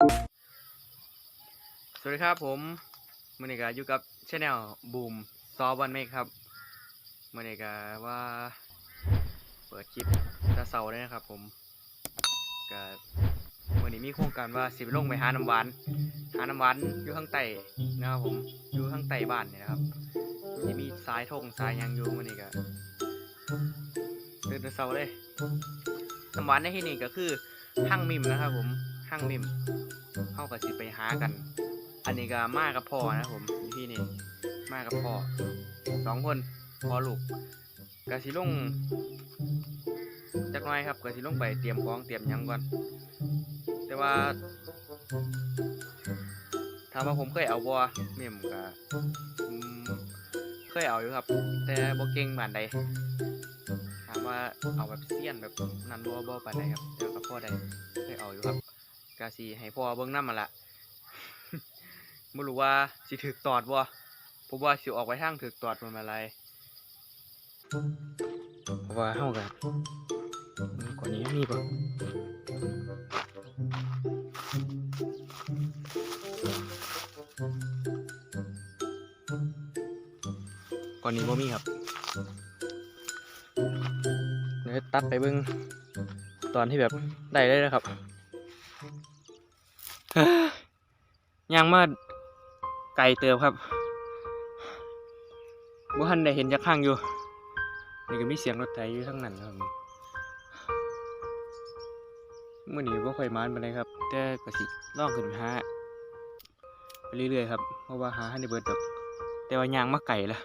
สวัสดีครับผมมือนี้ก็อยู่กับช anel บูมซอวันเมครับมือนี้ก็ว่า เปิดคลิปตะเสาเลยนะครับ ผมก็มื่อนี้มีโครงการว่าสิไปลงไปหาน้ำหวาน หาน้ำหวานอยู่ข้างใต้นะครับผมอยู่ข้างใต้บ้านนี่นะครับที่มีสายธงสายยังอยู่มือนี้ก็ตื่นต่เสาเลยน้ำหวานในที่นี่ก็คือหั่งมิมนะครับผม หั่งมิมเข้ากับสิไปหากัน อันนี้ก็มากับพ่อนะผมอยู่ที่นี่มากับพ่อสองคนพ่อลูกกะสิลงจักน่อยครับกะสิลงไปเตรียมของเตรียมยังก่อน แต่ว่าถามว่าผมเคยเอาบัวเมี่มกะอืมเคยเอาอยู่ครับ แต่บ่เก่งปานใดถามว่าเอาแบบเซียนแบบนั้นบ่บ่ปานใดครับแต่กับพ่อใดเคยเอาอยู่ครับ กะสิให้พ่อเบิ่งน้ำมาละไม่รู้ว่าสิถึกตอดบ่ผมว่าสิออกไปทางถึกตอดมันอะไรเพราะว่าเฮากันก่อนนี้มีบ่ก่อนนี้บ่มีครับเดี๋ยวตัดไปเบิ่งตอนที่แบบได้เลยนะครับ ยังมาไกลเติมครับบ่ทันได้เห็นจักข้างอยู่ นี่ก็มีเสียงรถไถอยู่ทั้งนั้นครับมื้อนี้บ่ค่อยมานปานใดครับ แต่ก็สิล่องขึ้นหาไปเรื่อยๆครับเพราะว่าหาให้ได้เบิดดอกแต่ว่ายางมาไกลละ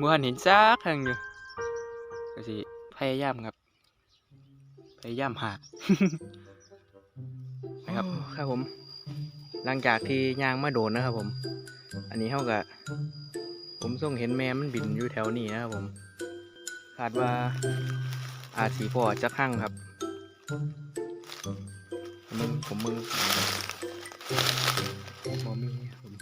บ่ทันเห็นจักข้างอยู่ก็สิพยายามครับพยายามหา นะครับครับผม หลังจากที่ย่างมาโดนนะครับผม อันนี้เท่ากับผมส่งเห็นแม่มันบินอยู่แถวนี้นะครับผมคาดว่าอาจสีพอจะข้างครับมึงผมมึงบอมีผม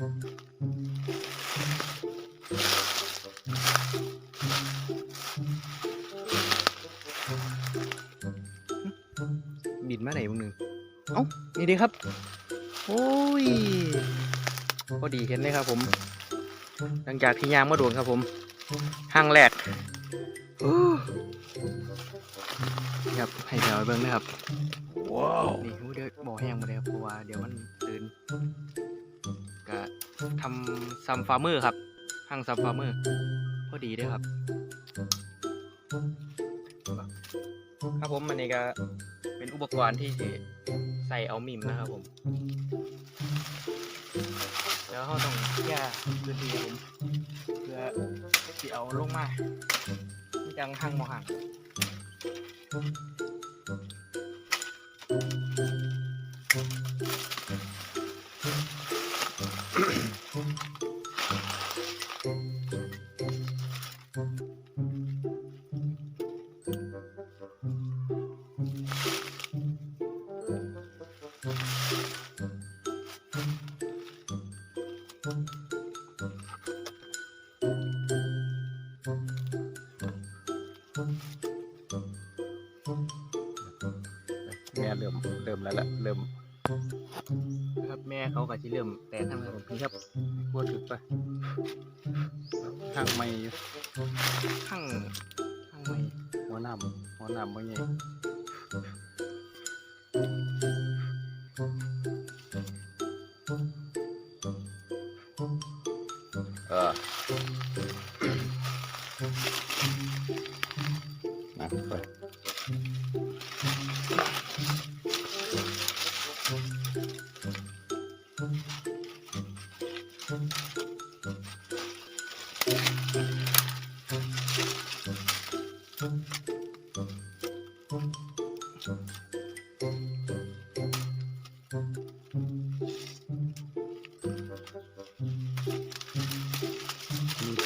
เอ้านี่ดีครับ โอ้ยพอดีเห็นเลยครับผม หลังจากที่ยางมาโดนครับผมห้างแรกโอ้นี่ครับ ให้เดี๋ยวไปเบิ้งนะครับ ว้าว นี่หูเดี๋ยวบ่อแห้งมาเลยครับเพราะว่าเดี๋ยวมันตื่นก็ทำซัมฟาร์มเมอร์ครับห้างซัมฟาร์มเมอร์พอดีเด้วยครับ ครับผมอันนี้ก็เปกรณ์ที่ใส่เอามิมนะครับผม แล้วเขาต้องแก้พื้นที่ผมเพื่อที่เอาลงมาที่จังหังมอหัง แม่เริ่มเริ่มแล้วละเริ่มครับแม่เขาก็จะเริ่มแต่ทางครับผมพี่ครับพูดถึงไปทางไม่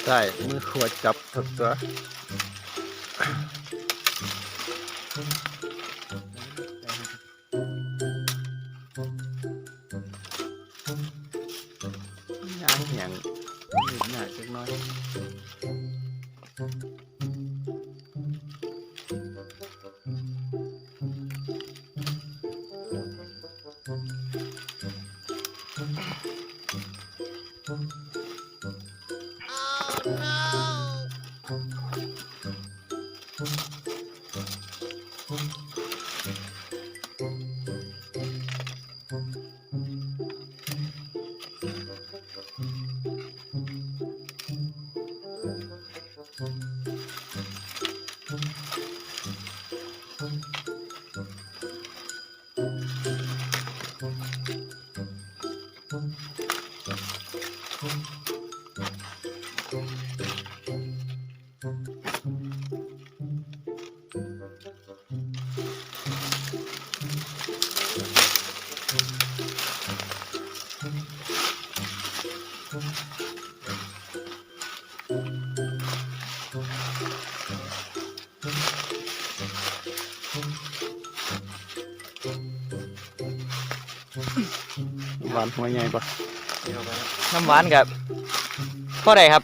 ใช่มือขวดจับถูกตัว หวานหัวใหญ่ปะน้ำหวานกับพ่อใดครับ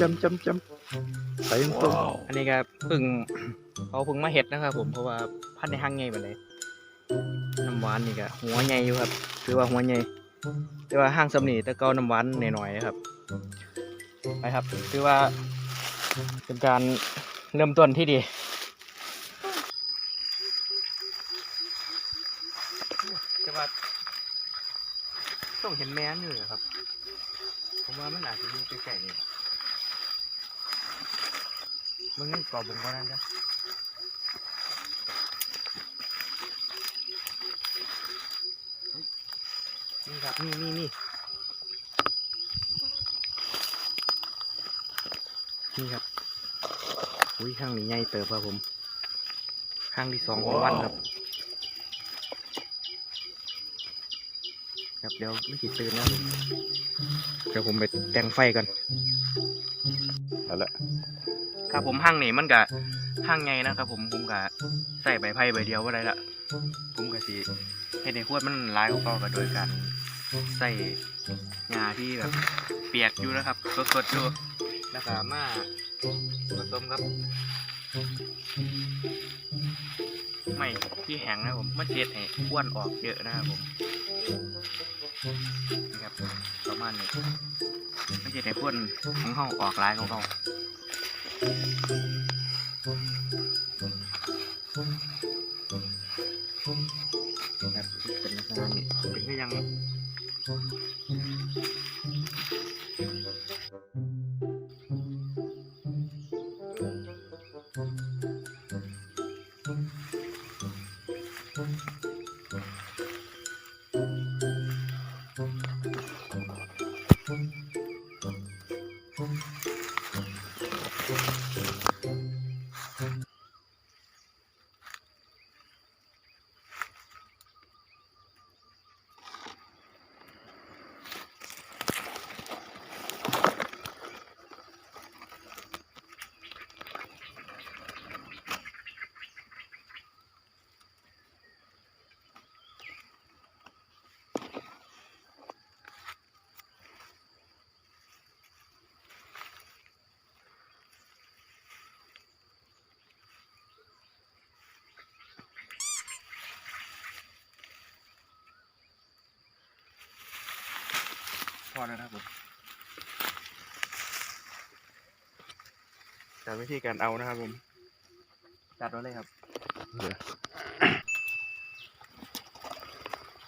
จำจำจำใส่ตรงอันนี้ก็เพึ่งเขาเพึ่งมาเห็ดนะครับ ผมเพราะว่าพันในห้างใหญ่ไปเลยน้ำหวานนี่ก็หัวใหญ่อยู่ครับคือว่าหัวใหญ่แต่ว่าห้างสำนีแต่เก็น้ำหวานหน่อยๆครับไปครับคือว่าเป็นการเริ่มต้นที่ดีแต่ว่า ต้องเห็นแม่นอยู่ครับ ผมว่ามันอาจจะอยู่ใกล้ๆนี่มึงนี่กอบบงก็นั้นจ้ะนี่ครับนี่นี่นี่นี่ครับ อุ้ยข้างนี้ใหญ่เติบครับผม ข้างที่สองของวันครับ ครับเดี๋ยวไม่ขีดตื่นนะครับเดี๋ยวผมไปแต่งไฟก่อนเอาละครับผมห้างนี่มันก็ห้างไงนะครับผมผมก็ใส่ใบไผ่ใบเดียวว่าได้ละผมก็สิเฮ็ดในขวดมันหลายกว่าเก่าก็โดยการใส่งาที่แบบเปียกอยู่นะครับสดๆอยู่แล้วก็มาผสมกับไม่ที่แห้งนะครับผมมันเช็ดให้อ้วนออกเยอะนะครับผม นี่ครับประมาณนี้ไม่ใช่ให้อ้วนของเฮาออกหลายของเก่าครับเป็นลักษณะนี้เป็นก็ยัง พอแล้วนะครับผมจากวิธีการเอานะครับผมจัดไว้เลยครับเดี๋ยว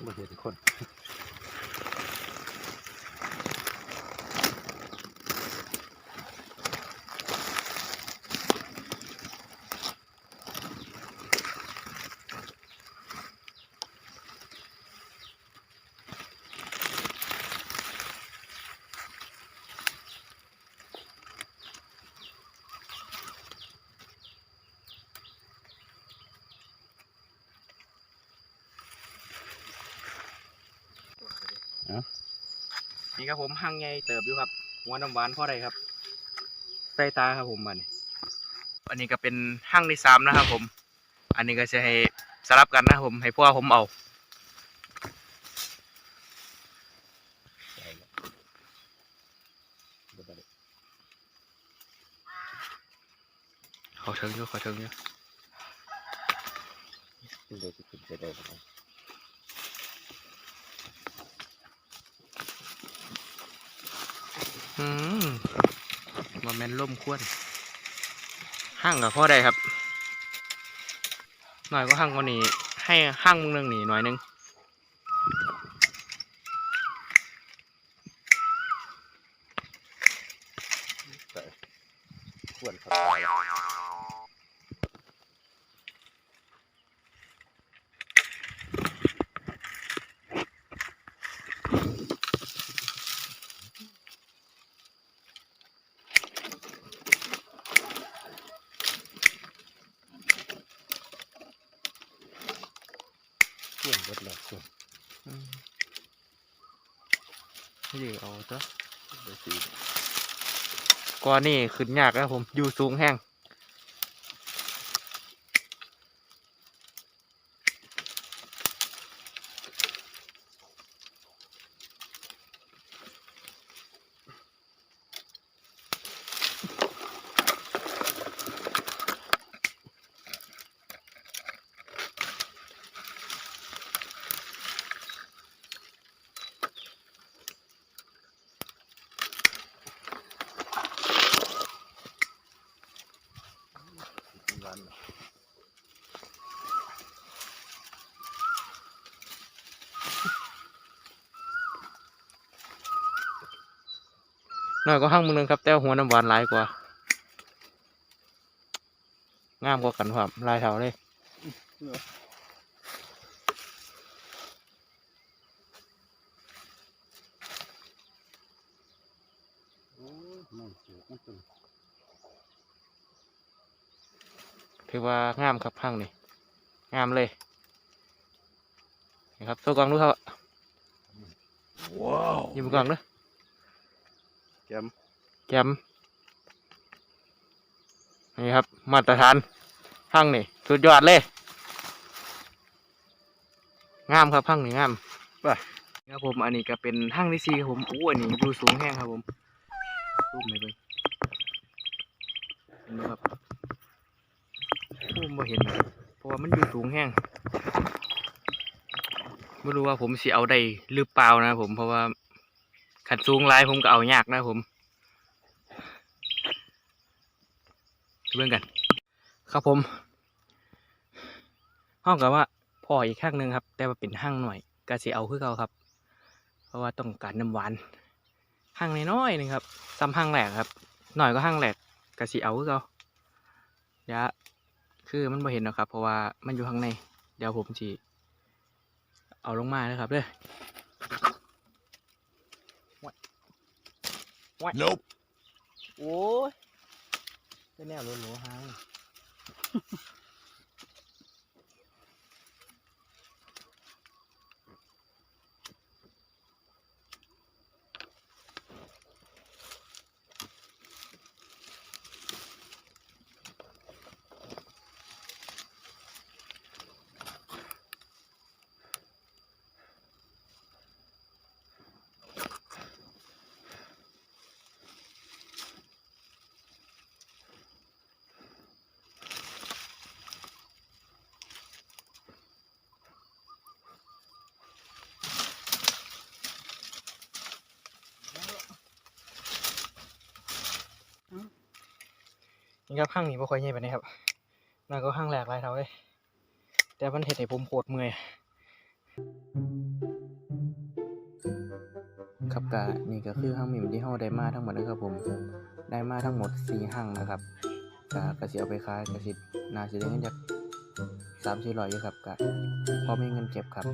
มาเห็นคน นี่ครับผมหั่งใหญ่เติบอยู่ครับหัวน้ำหวานเพราะอะไรครับใส่ตาครับผมมันอันนี้ก็เป็นหั่งที่สามนะครับผม อันนี้ก็จะให้สลับกันนะครับผมให้พ่อผมเอาเขาเชิงอยู่เขาเชิงอยู่เดี๋ยวจะขึ้นไปได้ไหม อืมมาแมนล่มควนห้างกับพ่อได้ครับ หน่อยก็ห้างกว่านี้ ให้ห้างมึงนึงหนีหน่อยหนึง ใส่ควรครับควรเบิดแล้วควร อืม นี่เอาตัวไปสีก่อนนี่ขึ้นยากนะผมอยู่สูงแห้ง น่อยก็ห้างมึงหนึงครับ แต่หัวน้ำหวานหลายกว่า งามกว่ากันครับลายเท่าเลยโอ้ยมันเสียมันเป็นถือว่างามครับห้างนี่งามเลยนี่ครับตัวกลางดูครับว้าวยิ้มกลางเด้อ แกมแกมนี่ครับ มาตรฐานห้างนี่ สุดยอดเลย งามครับห้างนี่งามไปครับผม อันนี้ก็เป็นห้างที่สี่ครับผมอู้อันนี้อยู่สูงแห้งครับผมรูปไหนเบิ่งเห็นไหมครับรูปบ่เห็นนะครับเพราะว่ามันอยู่สูงแห้งไม่รู้ว่าผมสิเอาได้หรือเปล่านะผมเพราะว่า ขัดสูงลายผมก็เอายากนะผมเบิ่งกัน ครับผมห้องกับว่าพ่ออีกข้างหนึ่งครับ แต่ว่าเป็นห้างหน่อยก็สิเอาคือเก่าครับ เพราะว่าต้องการน้ำหวานห้างน้อยๆหนึงครับซ้ำห้างแหลกครับ หน่อยก็ห้างแหลกก็สิเอาคือเก่าเดี๋ยวคือมันบ่เห็นหรอกครับ เพราะว่ามันอยู่ข้างใน เดี๋ยวผมสิเอาลงมานะครับเด้อ Nope โอ้ยเป็นแนวหลัวๆห้าง นี่ครับห้างนี้บ่ค่อยใหญ่ปานนี้ครับนั่นก็ห้างแหลกหลายเท่าเลยแต่มันเห็ดให้ผมปวดเมื่อยครับกะนี่ก็คือห้างมิมที่เฮาได้มาทั้งหมดนะครับผมได้มาทั้งหมดสี่ห้างนะครับกะกะสิเอาไปขายกะสิน่าสิได้เงินจากสามสี่ร้อยอยู่ครับกะพอมีเงินเก็บครับ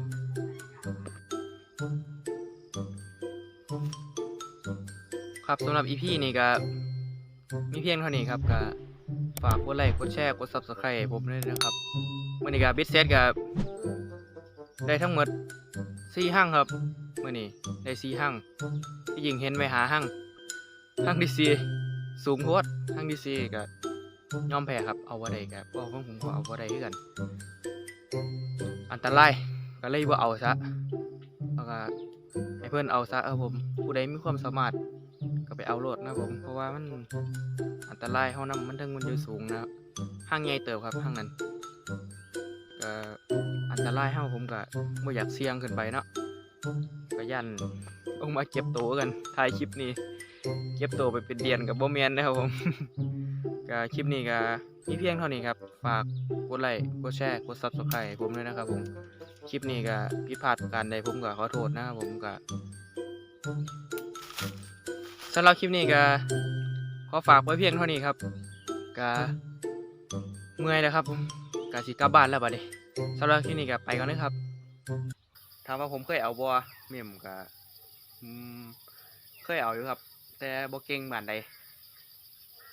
ครับสำหรับ EP นี้ก็มีเพียงเท่านี้ครับก็ ฝากกดไลค์กดแชร์กด Subscribe ผมด้วยนะครับมื่อนี้ก็บิสเซตก็ได้ทั้งหมด4ห้างครับมื่อนี้ได้4ห้างที่ยิงเห็นไปหาห้างห้างที่สี่สูงโพดห้างที่สี่ก็ยอมแพ้ครับเอาบ่ได้ก็เพราะผมก็เอาบ่ได้คือกัน อันตรายก็เลยบ่าเอาซะแล้วก็ให้เพื่อนเอาซะเออผมผู้ใดมีความสามารถ เอาโลดนะผม เพราะว่ามันอันตรายเฮานำมันถึงมันอยู่สูงนะห้างใหญ่เติบครับห้างนั้นก็อันตรายเฮาผมก็บ่อยากเสี่ยงขึ้นไปเนาะก็ยันลงมาเก็บตัวกันถ่ายคลิปนี้ เก็บตัวไปเป็นเดือนกับบ่แม่นนะครับผมก็คลิปนี้ก็มีเพียงเท่านี้ครับ ฝากกดไลค์ กดแชร์ กด Subscribe ให้ผมด้วยนะครับผม คลิปนี้ก็ผิพาดประการใดผมก็ขอโทษนะครับผมก็ สำหรับคลิปนี้ก็ขอฝากไว้เพียงเท่านี้ครับก็เมื่อยแล้วครับผมก็สิกลับบ้านแล้วบัดนี้สำหรับคลิปนี้ก็ไปก่อนนะครับถามว่าผมเคยเอาบ่เม่มก็เคยเอาอยู่ครับ แต่บ่เก่งปานใด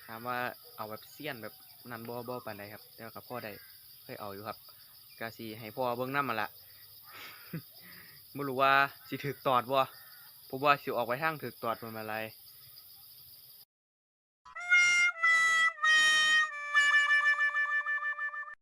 ถามว่าเอาแบบเซียนแบบนั้นบ่บ่ปานใดครับแต่ว่าก็พอได้เคยเอาอยู่ครับกาสีให้พ่อเบิ่งน้ำมาละบ่รู้ว่าสิถึกตอดบ่ผมว่าสิออกไปทางถึกตอดมันมาไร